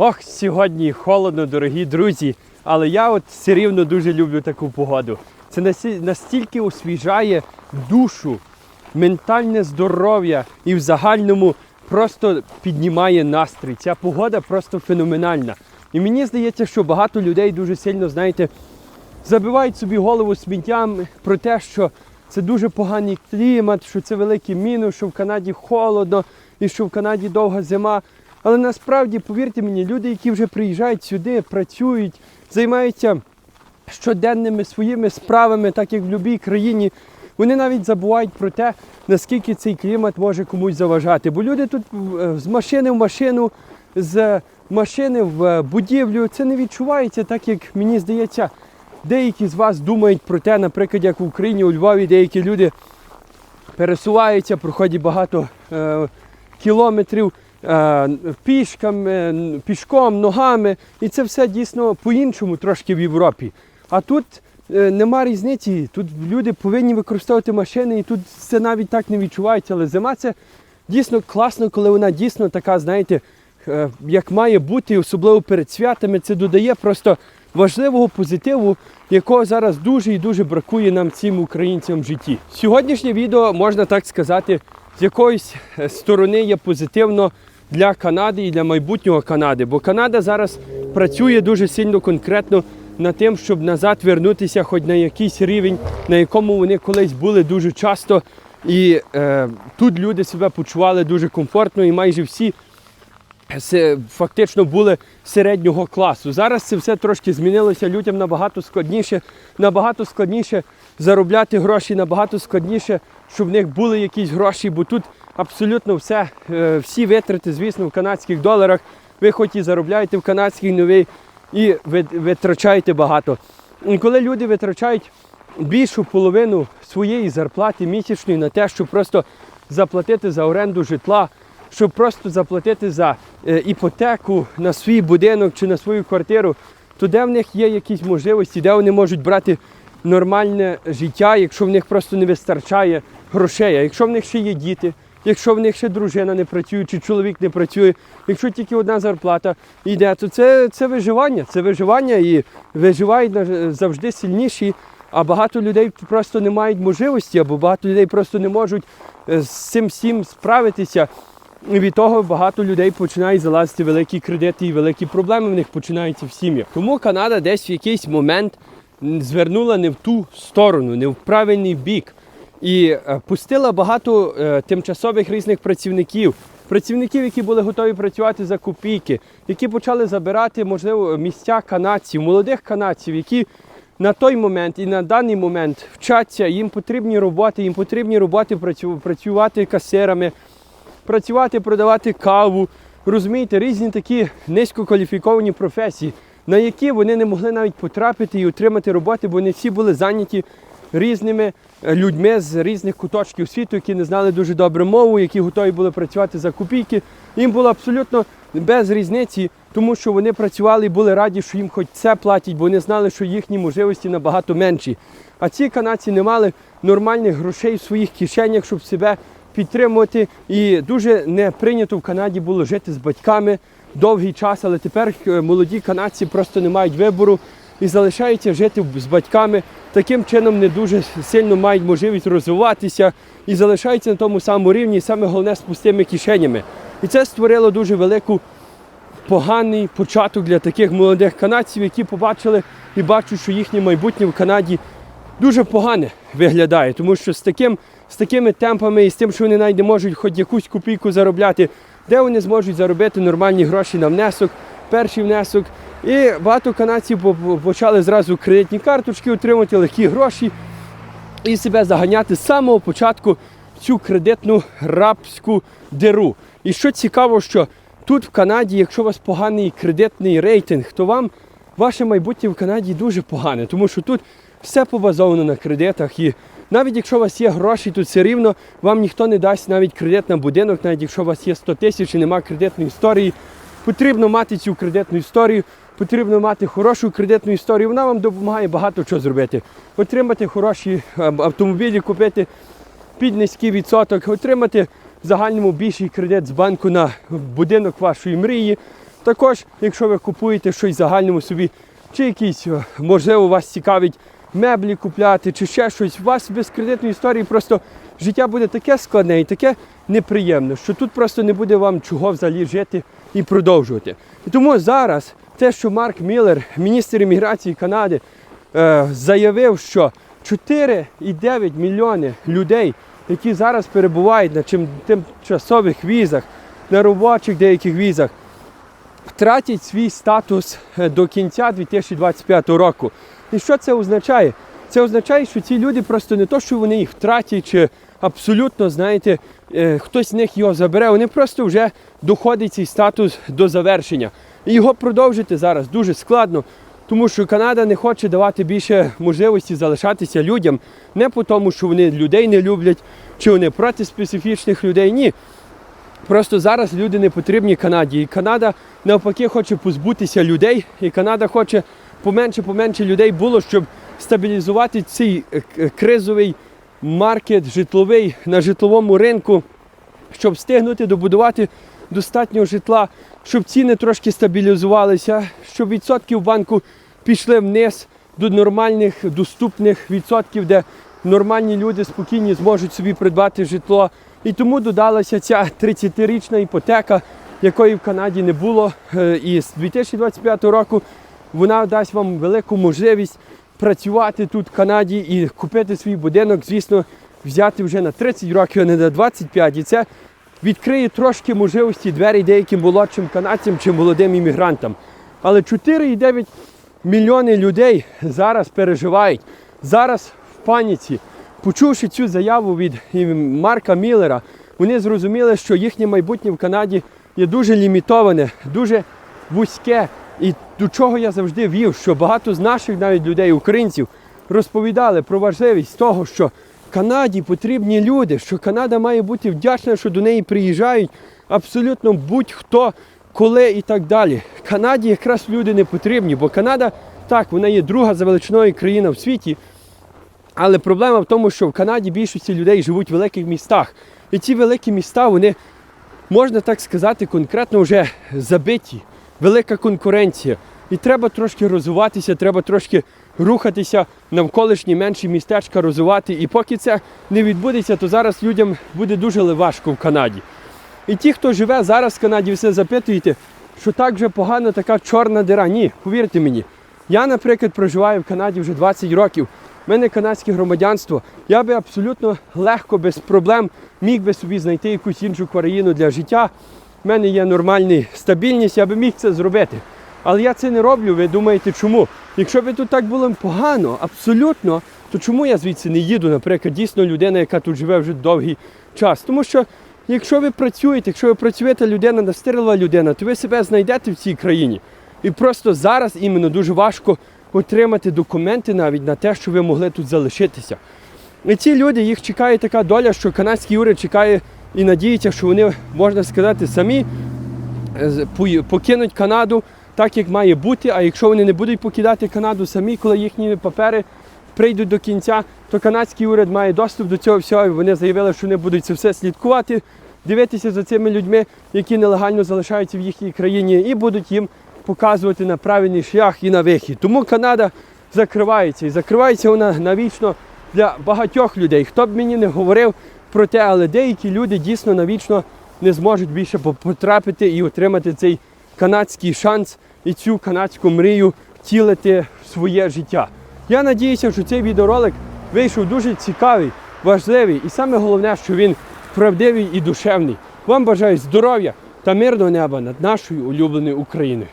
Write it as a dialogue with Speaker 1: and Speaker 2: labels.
Speaker 1: Ох, сьогодні холодно, дорогі друзі, але я от все рівно дуже люблю таку погоду. Це настільки освіжає душу, ментальне здоров'я і в загальному просто піднімає настрій. Ця погода просто феноменальна. І мені здається, що багато людей дуже сильно, знаєте, забивають собі голову сміттям про те, що це дуже поганий клімат, що це великий мінус, що в Канаді холодно і що в Канаді довга зима. Але насправді, повірте мені, люди, які вже приїжджають сюди, працюють, займаються щоденними своїми справами, так як в будь-якій країні, вони навіть забувають про те, наскільки цей клімат може комусь заважати. Бо люди тут е, з машини в машину, з машини в е, будівлю, це не відчувається, так як мені здається, деякі з вас думають про те, наприклад, як в Україні, у Львові деякі люди пересуваються, проходять багато е, кілометрів пішками, пішком, ногами. І це все дійсно по-іншому трошки в Європі. А тут е, нема різниці. Тут люди повинні використовувати машини, і тут це навіть так не відчувається. Але зима це дійсно класно, коли вона дійсно така, знаєте, е, як має бути, особливо перед святами. Це додає просто важливого позитиву, якого зараз дуже і дуже бракує нам цим українцям в житті. Сьогоднішнє відео можна так сказати, з якоїсь е, сторони є позитивно для Канади і для майбутнього Канади, бо Канада зараз працює дуже сильно конкретно над тим, щоб назад вернутися хоч на якийсь рівень, на якому вони колись були дуже часто. І е, тут люди себе почували дуже комфортно, і майже всі фактично були середнього класу. Зараз це все трошки змінилося. Людям набагато складніше, набагато складніше заробляти гроші, набагато складніше, щоб в них були якісь гроші, бо тут абсолютно все, е, всі витрати, звісно, в канадських доларах. Ви хоч і заробляєте в канадській новій і витрачаєте багато. І коли люди витрачають більшу половину своєї зарплати місячної на те, щоб просто заплатити за оренду житла, щоб просто заплатити за е, іпотеку на свій будинок чи на свою квартиру, то де в них є якісь можливості, де вони можуть брати нормальне життя, якщо в них просто не вистачає грошей, а якщо в них ще є діти, якщо в них ще дружина не працює, чи чоловік не працює, якщо тільки одна зарплата йде, то це, це виживання, це виживання і виживають завжди сильніші. А багато людей просто не мають можливості, або багато людей просто не можуть е, з цим всім справитися. Від того багато людей починають залазити великі кредити і великі проблеми в них починаються в сім'ях. Тому Канада десь в якийсь момент звернула не в ту сторону, не в правильний бік. І е, пустила багато е, тимчасових різних працівників, працівників, які були готові працювати за копійки, які почали забирати, можливо, місця канадців, молодих канадців, які на той момент і на даний момент вчаться, їм потрібні роботи, їм потрібні роботи працювати касирами, працювати, продавати каву. Розумієте, різні такі низькокваліфіковані професії, на які вони не могли навіть потрапити і отримати роботи, бо вони всі були зайняті різними е, людьми з різних куточків світу, які не знали дуже добре мову, які готові були працювати за копійки. Їм було абсолютно без різниці, тому що вони працювали і були раді, що їм хоч це платять, бо вони знали, що їхні можливості набагато менші. А ці канадці не мали нормальних грошей в своїх кишенях, щоб себе підтримувати. І дуже не прийнято в Канаді було жити з батьками довгий час, але тепер е, молоді канадці просто не мають вибору і залишаються жити з батьками. Таким чином не дуже сильно мають можливість розвиватися і залишаються на тому самому рівні, і саме головне з пустими кишенями. І це створило дуже велику поганий початок для таких молодих канадців, які побачили і бачать, що їхнє майбутнє в Канаді дуже погане виглядає, тому що з, таким, з такими темпами і з тим, що вони навіть не можуть хоч якусь копійку заробляти, де вони зможуть заробити нормальні гроші на внесок, перший внесок. І багато канадців по- по- почали зразу кредитні карточки отримати легкі гроші і себе заганяти з самого початку в цю кредитну рабську диру. І що цікаво, що тут в Канаді, якщо у вас поганий кредитний рейтинг, то вам ваше майбутнє в Канаді дуже погане, тому що тут все побазовано на кредитах. І навіть якщо у вас є гроші, тут все рівно вам ніхто не дасть навіть кредит на будинок, навіть якщо у вас є 100 тисяч і немає кредитної історії. Потрібно мати цю кредитну історію, потрібно мати хорошу кредитну історію. Вона вам допомагає багато чого зробити. Отримати хороші е, автомобілі, купити під низький відсоток, отримати в загальному більший кредит з банку на будинок вашої мрії. Також, якщо ви купуєте щось загальному собі, чи якісь, е, можливо, вас цікавить меблі купляти, чи ще щось, у вас без кредитної історії просто життя буде таке складне і таке неприємне, що тут просто не буде вам чого взагалі жити і продовжувати. І тому зараз те, що Марк Міллер, міністр імміграції Канади, е, заявив, що 4,9 мільйони людей, які зараз перебувають на тимчасових візах, на робочих деяких візах, втратять свій статус е, до кінця 2025 року. І що це означає? Це означає, що ці люди просто не то, що вони їх втратять, чи абсолютно, знаєте, е, хтось з них його забере, вони просто вже доходить цей статус до завершення. І його продовжити зараз дуже складно, тому що Канада не хоче давати більше можливості залишатися людям, не по тому, що вони людей не люблять, чи вони проти специфічних людей. Ні. Просто зараз люди не потрібні Канаді. І Канада навпаки хоче позбутися людей, і Канада хоче поменше-поменше людей було, щоб стабілізувати цей е, кризовий маркет житловий на житловому ринку, щоб встигнути добудувати достатньо житла, щоб ціни трошки стабілізувалися, щоб відсотки в банку пішли вниз до нормальних доступних відсотків, де нормальні люди спокійні зможуть собі придбати житло. І тому додалася ця 30-річна іпотека, якої в Канаді не було. Е, І з 2025 року вона дасть вам велику можливість працювати тут в Канаді і купити свій будинок, звісно, взяти вже на 30 років, а не на 25. І це відкриє трошки можливості двері деяким молодшим канадцям чи молодим іммігрантам. Але 4,9 мільйони людей зараз переживають, зараз в паніці. Почувши цю заяву від Марка Міллера, вони зрозуміли, що їхнє майбутнє в Канаді є дуже лімітоване, дуже вузьке. І до чого я завжди вів, що багато з наших навіть людей, українців, розповідали про важливість того, що Канаді потрібні люди, що Канада має бути вдячна, що до неї приїжджають абсолютно будь-хто, коли і так далі. Канаді якраз люди не потрібні, бо Канада, так, вона є друга за величиною країна в світі. Але проблема в тому, що в Канаді більшості людей живуть в великих містах. І ці великі міста, вони, можна так сказати, конкретно вже забиті. Велика конкуренція. І треба трошки розвиватися, треба трошки рухатися навколишні менші містечка розвивати. І поки це не відбудеться, то зараз людям буде дуже важко в Канаді. І ті, хто живе зараз в Канаді, все запитуєте, що так вже погано така чорна дира. Ні, повірте мені. Я, наприклад, проживаю в Канаді вже 20 років. У мене канадське громадянство. Я би абсолютно легко, без проблем міг би собі знайти якусь іншу країну для життя. У мене є нормальна стабільність, я би міг це зробити. Але я це не роблю, ви думаєте, чому? Якщо би тут так було погано, абсолютно, то чому я звідси не їду, наприклад, дійсно людина, яка тут живе вже довгий час? Тому що якщо ви працюєте, якщо ви працюєте людина, настирлива людина, то ви себе знайдете в цій країні. І просто зараз іменно дуже важко отримати документи навіть на те, що ви могли тут залишитися. І ці люди, їх чекає така доля, що канадський уряд чекає і надіється, що вони, можна сказати, самі е, покинуть Канаду так, як має бути. А якщо вони не будуть покидати Канаду самі, коли їхні папери прийдуть до кінця, то канадський уряд має доступ до цього всього. І вони заявили, що вони будуть це все слідкувати, дивитися за цими людьми, які нелегально залишаються в їхній країні, і будуть їм показувати на правильний шлях і на вихід. Тому Канада закривається. І закривається вона навічно для багатьох людей. Хто б мені не говорив про те, але деякі люди дійсно навічно не зможуть більше потрапити і отримати цей канадський шанс і цю канадську мрію втілити в своє життя. Я надіюся, що цей відеоролик вийшов дуже цікавий, важливий і саме головне, що він правдивий і душевний. Вам бажаю здоров'я та мирного неба над нашою улюбленою Україною.